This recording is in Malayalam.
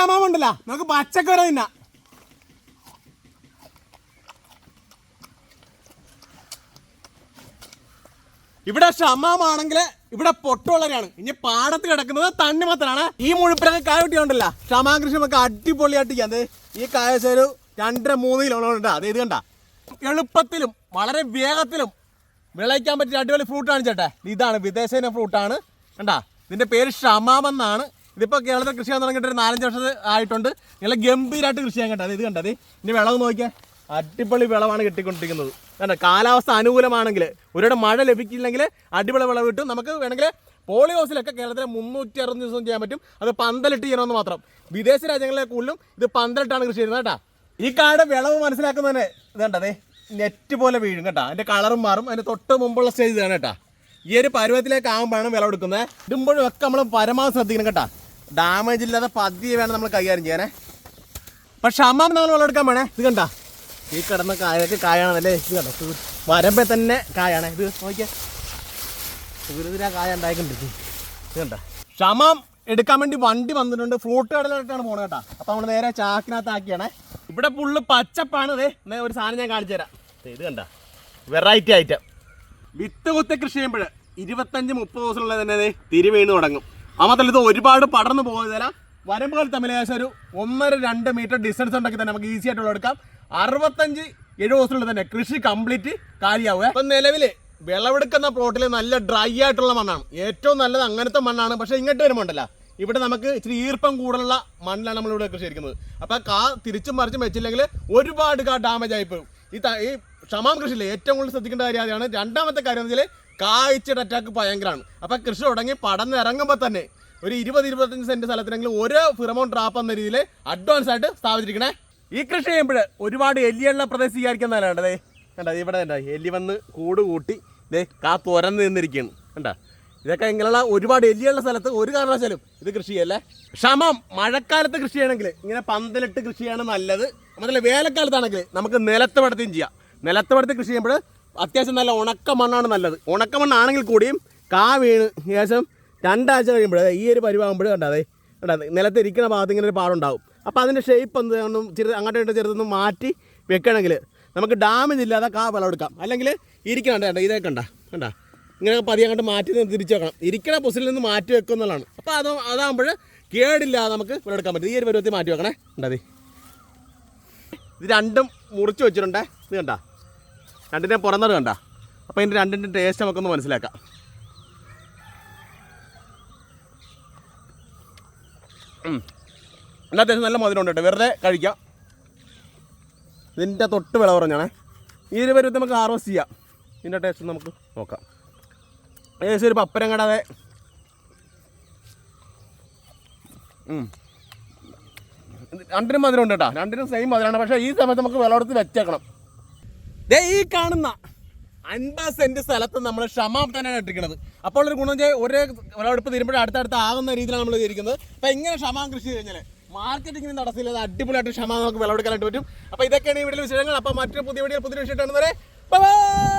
ക്ഷമമുണ്ടല്ല നമുക്ക് പച്ചക്കറി തിന്നാ. ഇവിടെ ക്ഷമമാണെങ്കിൽ ഇവിടെ പൊട്ടുവളരാണ് ഇനി പാടത്ത് കിടക്കുന്നത് തണ്ണി മാത്രമാണ് ഈ മുഴുപ്പിലൊക്കെ കായ വെട്ടിയുണ്ടല്ല. ക്ഷമാകൃഷി നമുക്ക് അടിപൊളിയായിട്ട് ചെയ്യാം. ഈ കായ ഒരു രണ്ടര മൂന്ന് കിലോ ഉണ്ട്. അത് ഇത് കണ്ട. എളുപ്പത്തിലും വളരെ വേഗത്തിലും വിളയിക്കാൻ പറ്റിയ അടിപൊളി ഫ്രൂട്ടാണ് ചേട്ടാ. ഇതാണ് വിദേശ ഫ്രൂട്ടാണ് കണ്ടാ? ഇതിന്റെ പേര് ഷമാമെന്നാണ്. ഇതിപ്പോ കേരളത്തിൽ കൃഷി ചെയ്യാൻ തുടങ്ങിയിട്ട് ഒരു നാലഞ്ച് വർഷം ആയിട്ടുണ്ട്. നല്ല ഗംഭീരമായിട്ട് കൃഷി ചെയ്യാൻ കേട്ടോ. ഇത് കണ്ടത് ഇനി വിളവ് നോക്കിയാൽ അടിപൊളി വിളവാണ് കിട്ടിക്കൊണ്ടിരിക്കുന്നത്. കണ്ട? കാലാവസ്ഥ അനുകൂലമാണെങ്കിൽ ഒരിടെ മഴ ലഭിക്കില്ലെങ്കിൽ അടിപൊളി വിളവ് കിട്ടും. നമുക്ക് വേണമെങ്കിൽ പോളി ഹൗസിലൊക്കെ കേരളത്തിലെ മുന്നൂറ്റി അറുപത് ദിവസം ചെയ്യാൻ പറ്റും. അത് പന്തലിട്ട് ചെയ്യണമെന്ന് മാത്രം. വിദേശ രാജ്യങ്ങളിലെ കൂടുതലും ഇത് പന്തലിട്ടാണ് കൃഷി ചെയ്യുന്നത് കേട്ടാ. ഈ കാട് വിളവ് മനസ്സിലാക്കുന്നതിന് ഇതേണ്ടതേ നെറ്റ് പോലെ വീഴും കേട്ടോ. അതിന്റെ കളറും മാറും. അതിന്റെ തൊട്ട് മുമ്പുള്ള സ്റ്റേജ് ഇതാണ് കേട്ടോ. ഈ ഒരു പരുവത്തിലേക്ക് ആകുമ്പോഴാണ് വിളവെടുക്കുന്നത്. ഇടുമ്പോഴും ഒക്കെ നമ്മൾ പരമാവധി ശ്രദ്ധിക്കണം കേട്ടാ. ഡാമേജ് ഇല്ലാതെ പതിയെ വേണം നമ്മൾ കൈകാര്യം ചെയ്യാനേ. പക്ഷെ അമ്മ നമ്മൾ വിളവെടുക്കാൻ വേണേ ഇത് കണ്ട? ഈ കിടന്ന കായൊക്കെ കായാണല്ലേ? ഇത് കണ്ടോ? വരമ്പേ തന്നെ കായാണ്. ഇത് നോക്കിയേ. കായ ഉണ്ടായിക്കൊണ്ടിരിക്കും ഇത്. കണ്ട? ക്ഷമം എടുക്കാൻ വേണ്ടി വണ്ടി വന്നിട്ടുണ്ട്. ഫ്രൂട്ട് കടലായിട്ടാണ് പോണത് കേട്ടോ. അപ്പൊ നമ്മൾ നേരെ ചാക്കിനകത്താക്കിയാണേ ഇവിടെ ഫുള്ള് പച്ചപ്പാണ്. ദേ ഒരു സാധനം ഞാൻ കാണിച്ചു തരാം. ഇത് കണ്ട? വെറൈറ്റി ഐറ്റം വിത്ത് കുത്തി കൃഷി ചെയ്യുമ്പോൾ ഇരുപത്തഞ്ച് മുപ്പത് ദിവസമുള്ള തന്നെ ദേ തിരി വീണ് തുടങ്ങും. മാത്രമല്ല ഇത് ഒരുപാട് പടർന്നു പോകുന്നതല്ല വരമ്പുകൾ തമ്മിൽ ഏകദേശം ഒരു ഒന്നര രണ്ട് മീറ്റർ ഡിസ്റ്റൻസ് ഉണ്ടാക്കി തന്നെ നമുക്ക് ഈസി ആയിട്ടുള്ള എടുക്കാം. അറുപത്തഞ്ച് എഴുപത് ദിവസത്തിനുള്ളിൽ തന്നെ കൃഷി കംപ്ലീറ്റ് കാര്യമാവുക അപ്പം നിലവിൽ വിളവെടുക്കുന്ന പ്ലോട്ടിൽ നല്ല ഡ്രൈ ആയിട്ടുള്ള മണ്ണാണ്. ഏറ്റവും നല്ലത് അങ്ങനത്തെ മണ്ണാണ്. പക്ഷേ ഇങ്ങോട്ട് വരുമ്പോണ്ടല്ല ഇവിടെ നമുക്ക് ഇച്ചിരി ഈർപ്പം കൂടുതലുള്ള മണ്ണിലാണ് നമ്മളിവിടെ കൃഷി ചെയ്യുന്നത് അപ്പോൾ കാ തിരിച്ചും മറിച്ചും വെച്ചില്ലെങ്കിൽ ഒരുപാട് കാ ഡാമേജ് ആയിപ്പോയി ഈ ഈ ക്ഷമാം കൃഷിയിൽ ഏറ്റവും കൂടുതൽ ശ്രദ്ധിക്കേണ്ട കാര്യം അതാണ് രണ്ടാമത്തെ കാര്യം എന്ന് വെച്ചാൽ കായ്ച്ചിട്ട് അറ്റാക്ക് ഭയങ്കരമാണ് അപ്പം കൃഷി തുടങ്ങി പടന്ന് ഇറങ്ങുമ്പോൾ തന്നെ ഒരു ഇരുപത് ഇരുപത്തഞ്ച് സെന്റ് സ്ഥലത്തിനെങ്കിലും ഒരു ഫിറമോൺ ട്രാപ്പ് എന്ന രീതിയിൽ അഡ്വാൻസ് ആയിട്ട് സ്ഥാപിച്ചിരിക്കണേ. ഈ കൃഷി ചെയ്യുമ്പോൾ ഒരുപാട് എല്ലിയുള്ള പ്രദേശം വിചാരിക്കുന്ന നല്ലതേ കണ്ട ഇവിടെ കണ്ട എല്ലി വന്ന് കൂട് കൂട്ടി ദേ കാ തുറന്ന് നിന്നിരിക്കുകയാണ്. കണ്ട? ഇതൊക്കെ ഇങ്ങനെയുള്ള ഒരുപാട് എല്ലിയുള്ള സ്ഥലത്ത് ഒരു കാരണവശാലും ഇത് കൃഷി ചെയ്യല്ലേ? ക്ഷമം മഴക്കാലത്ത് കൃഷി ചെയ്യണമെങ്കിൽ ഇങ്ങനെ പന്തലിട്ട് കൃഷി ചെയ്യണം നല്ലത്. അതല്ല വേനൽക്കാലത്താണെങ്കിൽ നമുക്ക് നിലത്ത് പടത്തുകയും ചെയ്യാം. നിലത്ത് പടത്ത് കൃഷി ചെയ്യുമ്പോൾ അത്യാവശ്യം നല്ല ഉണക്ക മണ്ണാണ് നല്ലത്. ഉണക്ക മണ്ണാണെങ്കിൽ കൂടിയും കാ വീണ് ഏകദേശം രണ്ടാഴ്ച കഴിയുമ്പോൾ ഈ ഒരു പരിവാകുമ്പോൾ കണ്ടാതെ കണ്ടാതെ നിലത്തിരിക്കുന്ന ഭാഗത്ത് ഇങ്ങനെ ഒരു പാടുണ്ടാവും. അപ്പോൾ അതിന്റെ ഷേപ്പ് എന്ത് ഒന്നും ചെറുത് അങ്ങോട്ടും ചെറുതൊന്ന് മാറ്റി വെക്കണമെങ്കിൽ നമുക്ക് ഡാമേജ് ഇല്ലാതെ കാ വിളവെടുക്കാം അല്ലെങ്കിൽ ഇരിക്കണം കണ്ട ഇതേ കണ്ട കണ്ട. ഇങ്ങനെ പതിയെ അങ്ങോട്ട് മാറ്റി തിരിച്ചു വെക്കണം. ഇരിക്കണ പൊസിലിൽ നിന്ന് മാറ്റി വെക്കും എന്നുള്ളതാണ്. അപ്പോൾ അത് അതാകുമ്പോൾ കേടില്ലാതെ നമുക്ക് വിളവെടുക്കാൻ പറ്റും. ഈ ഒരു പരുവത്തിൽ മാറ്റി വെക്കണേ കണ്ടതേ ഇത് രണ്ടും മുറിച്ച് വെച്ചിട്ടുണ്ടേ. ഇത് കണ്ട. രണ്ടിനെ പുറന്നത് കണ്ട. അപ്പോൾ ഇതിന്റെ രണ്ടിന്റെ ടേസ്റ്റ് നമുക്കൊന്ന് മനസ്സിലാക്കാം. എല്ലാ അത്യാവശ്യം നല്ല മധുരം ഉണ്ട് കേട്ടോ. വെറുതെ കഴിക്കാം. ഇതിന്റെ തൊട്ട് വിള പറഞ്ഞാണേ ഈ ഒരു പരുവത്തിൽ നമുക്ക് ഹാർവസ്റ്റ് ചെയ്യാം. ഇതിന്റെ ടേസ്റ്റ് നമുക്ക് നോക്കാം. ഏകദേശം ഒരു പപ്പരം കടാതെ. രണ്ടിനും മധുരം ഉണ്ട് കേട്ടോ. രണ്ടിനും സെയിം മധുരമാണ്. പക്ഷേ ഈ സമയത്ത് നമുക്ക് വിളവെടുത്ത് വെച്ചേക്കണം. ദേ ഈ കാണുന്ന അൻപത് സെന്റ് സ്ഥലത്ത് നമ്മൾ ക്ഷമാം തന്നെയാണ് ഇട്ടിരിക്കുന്നത്. അപ്പോൾ ഒരു ഗുണം ചെയ്യാൻ ഒരേ വിളവെടുപ്പ് തീരുമ്പോൾ അടുത്തടുത്ത് ആകുന്ന രീതിയിലാണ് നമ്മൾ ചെയ്തിരിക്കുന്നത് അപ്പം ഇങ്ങനെ ക്ഷമാ കൃഷി കഴിഞ്ഞാൽ മാർക്കറ്റിങ്ങിന് തടസ്സമില്ലാതെ അടിപൊളിയായിട്ട് ക്ഷമാ നമുക്ക് വിളവെടുക്കാനായിട്ട് പറ്റും. അപ്പോൾ ഇതൊക്കെയാണ് ഈ വീട്ടിലെ വിശേഷങ്ങൾ. അപ്പോൾ മറ്റൊരു പുതിയ വീഡിയോ പുതിയ ബൈ